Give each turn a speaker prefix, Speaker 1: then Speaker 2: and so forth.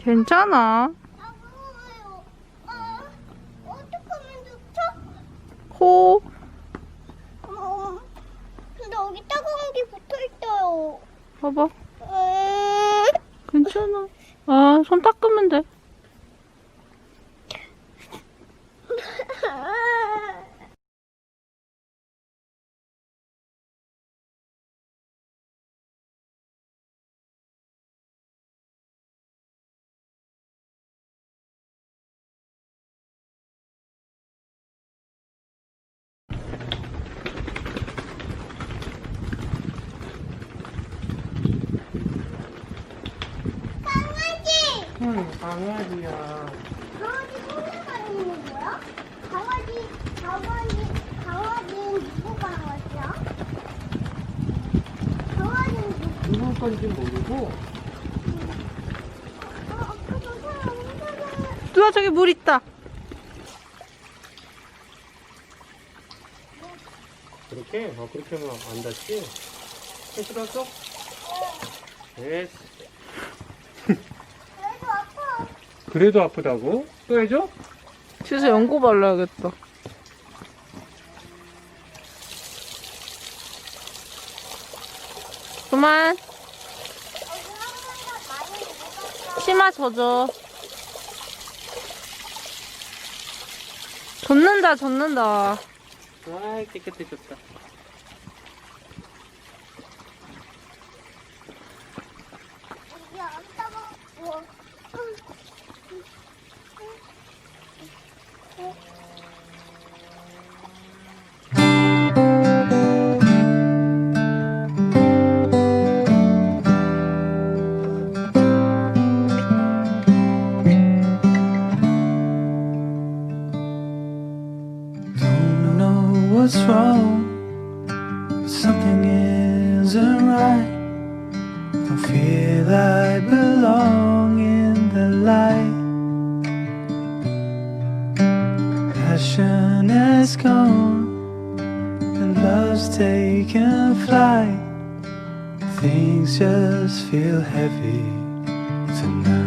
Speaker 1: 괜찮아.
Speaker 2: 아, 무서워요. 아, 어떡하면 좋죠?
Speaker 1: 코.
Speaker 2: 어, 근데 여기 따가운 게 붙어 있어요.
Speaker 1: 봐봐.
Speaker 2: 음,
Speaker 1: 괜찮아. 아, 손 닦으면 돼. 강아지야.
Speaker 2: 강아지 혼자 다니는 거야? 강아지, 강아지, 강아지는 누구 강아지야? 강아지는 누구?
Speaker 1: 누구 건지 모르고.
Speaker 2: 어, 아까 저 사람 혼자
Speaker 1: 누나 저기 물 있다.
Speaker 3: 그렇게? 어, 그렇게 하면 안 닿지? 해수었어 됐어.
Speaker 2: 그래도 아파.
Speaker 3: 그래도 아프다고? 또 해줘?
Speaker 1: 집에서 연고 발라야겠다. 그만. 치마 젖어. 젖는다, 젖는다.
Speaker 3: 아 깨끗해졌다.
Speaker 4: What's wrong. Something isn't right. Don't feel I belong in the light. Passion has gone, and love's taken flight. Things just feel heavy tonight.